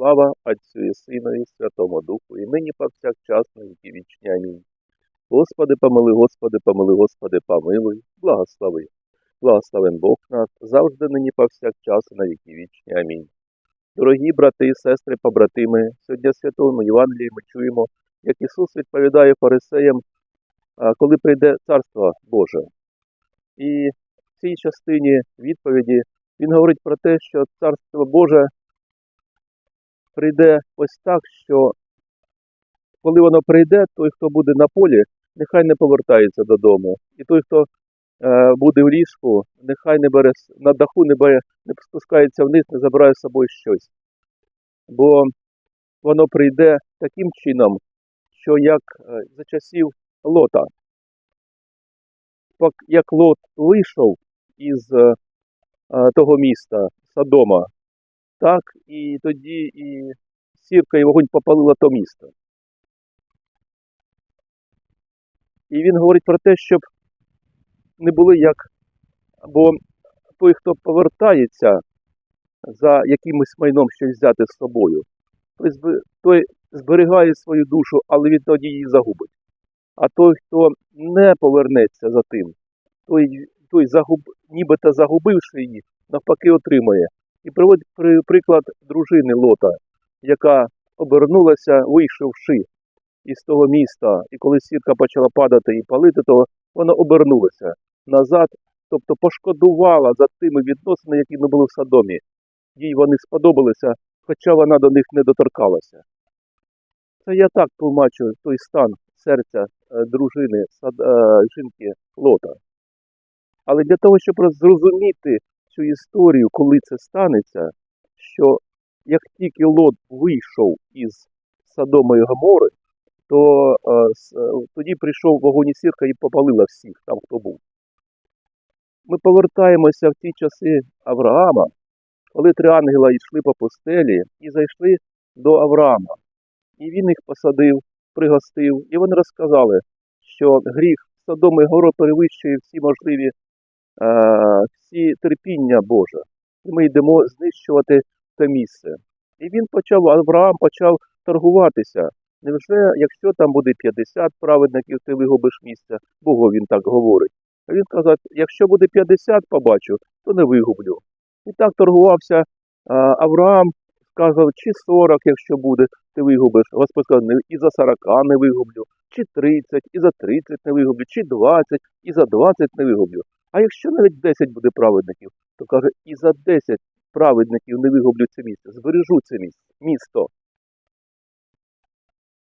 Слава Отцю і Сину і Святому Духу, і нині повсякчас на віки вічні. Амінь. Господи, помили, Господи, помили, Господи, помилуй, благослови. Благословен Бог нас, завжди нині повсякчас на віки вічні. Амінь. Дорогі брати і сестри, побратими, сьогодні в Святому Євангелії ми чуємо, як Ісус відповідає фарисеям, коли прийде Царство Боже. І в цій частині відповіді він говорить про те, що Царство Боже прийде ось так, що коли воно прийде, той, хто буде на полі, нехай не повертається додому. І той, хто е, буде в ліжку, нехай не бере на даху, не бере, не спускається вниз, не забирає з собою щось. Бо воно прийде таким чином, що як е, за часів Лота, як Лот вийшов із е, того міста Содома, так і тоді і сірка і вогонь попалила то місто. І він говорить про те, щоб не були як, бо той, хто повертається за якимось майном щось взяти з собою, той, зберігає свою душу, але він тоді її загубить. А той, хто не повернеться за тим, той, той загуб, нібито загубивши її, навпаки отримає. І приводить приклад дружини Лота, яка обернулася, вийшовши із того міста, і коли сірка почала падати і палити, то вона обернулася назад, тобто пошкодувала за тими відносинами, які ми були в Содомі. Їй вони сподобалися, хоча вона до них не доторкалася. Це я так тлумачу той стан серця е, дружини, е, жінки Лота. Але для того, щоб зрозуміти цю історію, коли це станеться, що як тільки Лот вийшов із Содома і Гомори, то е, е, тоді прийшов вогонь і сірка і попалила всіх там, хто був. Ми повертаємося в ті часи Авраама, коли три ангела йшли по пустелі і зайшли до Авраама. І він їх посадив, пригостив, і вони розказали, що гріх Содоми Горо перевищує всі можливі всі терпіння Боже. І ми йдемо знищувати те місце. І він почав, Авраам почав торгуватися. Невже, якщо там буде 50 праведників, ти вигубиш місце, Богу він так говорить. А він казав, якщо буде 50, побачу, то не вигублю. І так торгувався Авраам, сказав, чи 40, якщо буде, ти вигубиш. Господь сказав, і за 40 не вигублю, чи 30, і за 30 не вигублю, чи 20, і за 20 не вигублю. А якщо навіть 10 буде праведників, то каже, і за 10 праведників не вигублю це місце, збережу це місто.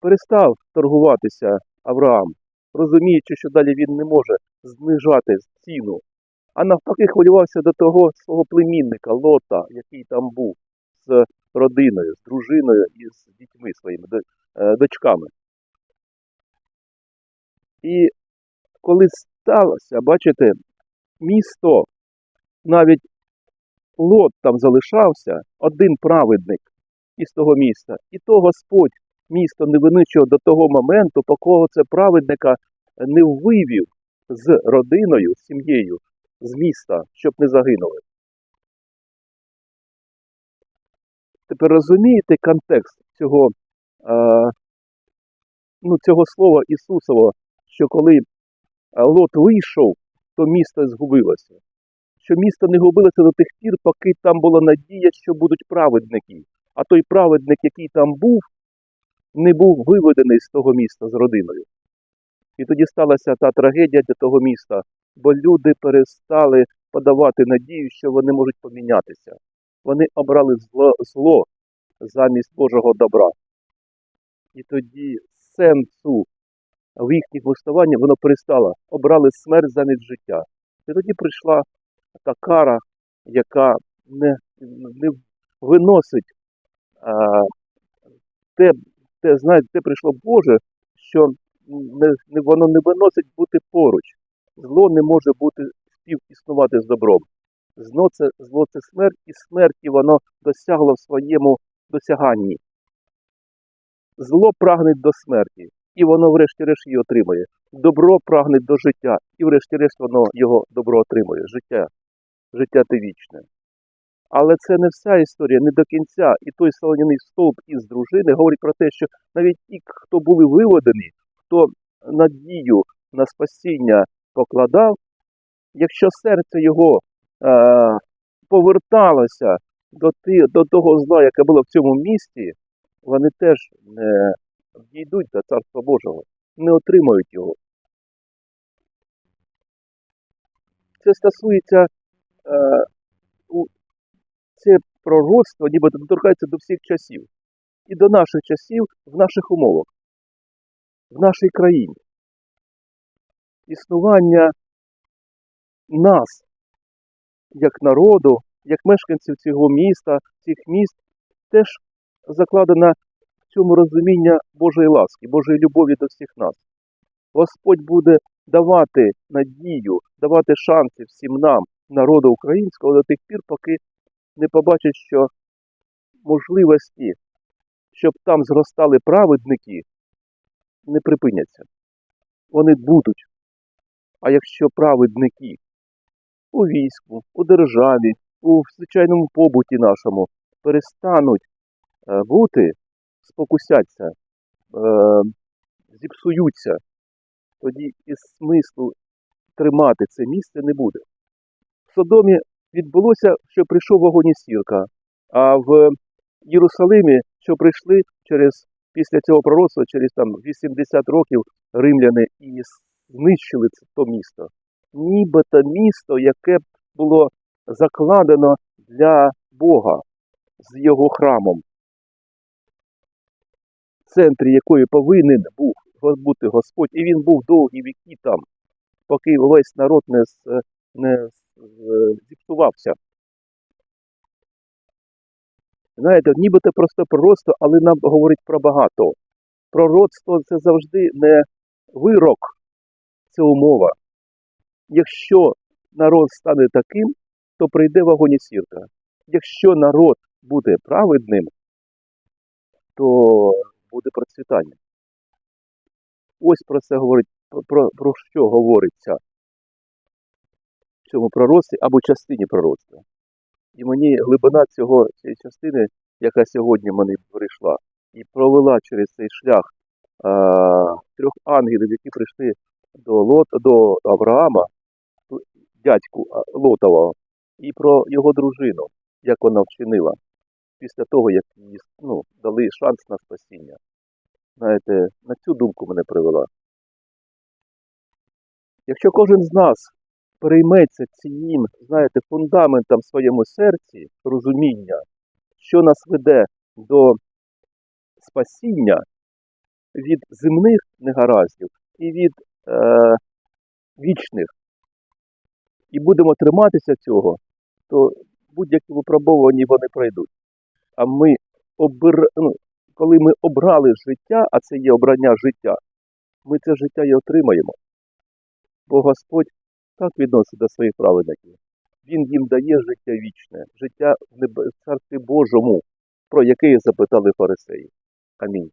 Перестав торгуватися Авраам, розуміючи, що далі він не може знижати ціну, а навпаки хвилювався до того свого племінника Лота, який там був з родиною, з дружиною і з дітьми своїми, е, дочками. І коли сталося, бачите, місто, навіть Лот там залишався, один праведник із того міста, і то Господь місто не виничував до того моменту, поки це праведника не вивів з родиною, з сім'єю, з міста, щоб не загинули. Тепер розумієте контекст цього, ну, цього слова Ісусового, що коли Лот вийшов, то місто згубилося. Що місто не губилося до тих пір, поки там була надія, що будуть праведники. А той праведник, який там був, не був виведений з того міста з родиною. І тоді сталася та трагедія для того міста, бо люди перестали подавати надію, що вони можуть помінятися. Вони обрали зло, зло замість Божого добра. І тоді сенсу в їхніх виставаннях воно перестало. Обрали смерть замість життя. І тоді прийшла та кара, яка не, не виносить а, те, те, знаєте, те прийшло Боже, що не, не, воно не виносить бути поруч. Зло не може бути співіснувати з добром. Зло це, зло це смерть, і смерті воно досягло в своєму досяганні. Зло прагне до смерті, і воно врешті-решт її отримає. Добро прагне до життя, і врешті-решт воно його добро отримує. Життя, життя те вічне. Але це не вся історія, не до кінця. І той солоняний стовп із дружини говорить про те, що навіть ті, хто були виведені, хто надію на спасіння покладав, якщо серце його е, поверталося до, ти, до того зла, яке було в цьому місті, вони теж не дійдуть до Царства Божого, не отримають його. Це стосується е, це пророцтво, нібито доторкається до всіх часів. І до наших часів в наших умовах, в нашій країні. Існування нас, як народу, як мешканців цього міста, цих міст, теж закладено в цьому розуміння Божої ласки, Божої любові до всіх нас. Господь буде давати надію, давати шанси всім нам, народу українського, до тих пір, поки не побачать, що можливості, щоб там зростали праведники, не припиняться. Вони будуть. А якщо праведники у війську, у державі, у звичайному побуті нашому перестануть е, бути, спокусяться, е, зіпсуються, тоді і смислу тримати це місце не буде. В Содомі відбулося, що прийшов вогонь сірка, а в Єрусалимі, що прийшли через після цього пророцтва, через там 80 років римляни і знищили це то місто. Нібито місто, яке було закладено для Бога з його храмом, центрі якої повинен був бути Господь, і він був довгі віки там, поки весь народ не, з- не з- зіпсувався. Знаєте, нібито просто пророцтво, але нам говорить про багато. Пророцтво це завжди не вирок, це умова. Якщо народ стане таким, то прийде вогонь сірка. Якщо народ буде праведним, то буде процвітання. Ось про це говорить, про, про, що говориться в цьому пророцтві або частині пророцтва. І мені глибина цього, цієї частини, яка сьогодні мені прийшла, і провела через цей шлях а, трьох ангелів, які прийшли до, Лот, до Авраама, дядьку Лотового, і про його дружину, як вона вчинила після того, як їй ну, дали шанс на спасіння. Знаєте, на цю думку мене привела. Якщо кожен з нас перейметься цим, знаєте, фундаментом в своєму серці розуміння, що нас веде до спасіння від земних негараздів і від е, вічних, і будемо триматися цього, то будь-які випробовані вони пройдуть. А ми обир... ну, коли ми обрали життя, а це є обрання життя, ми це життя і отримаємо. Бо Господь так відносить до своїх праведників. Він їм дає життя вічне, життя в Царстві Божому, про яке запитали фарисеї. Амінь.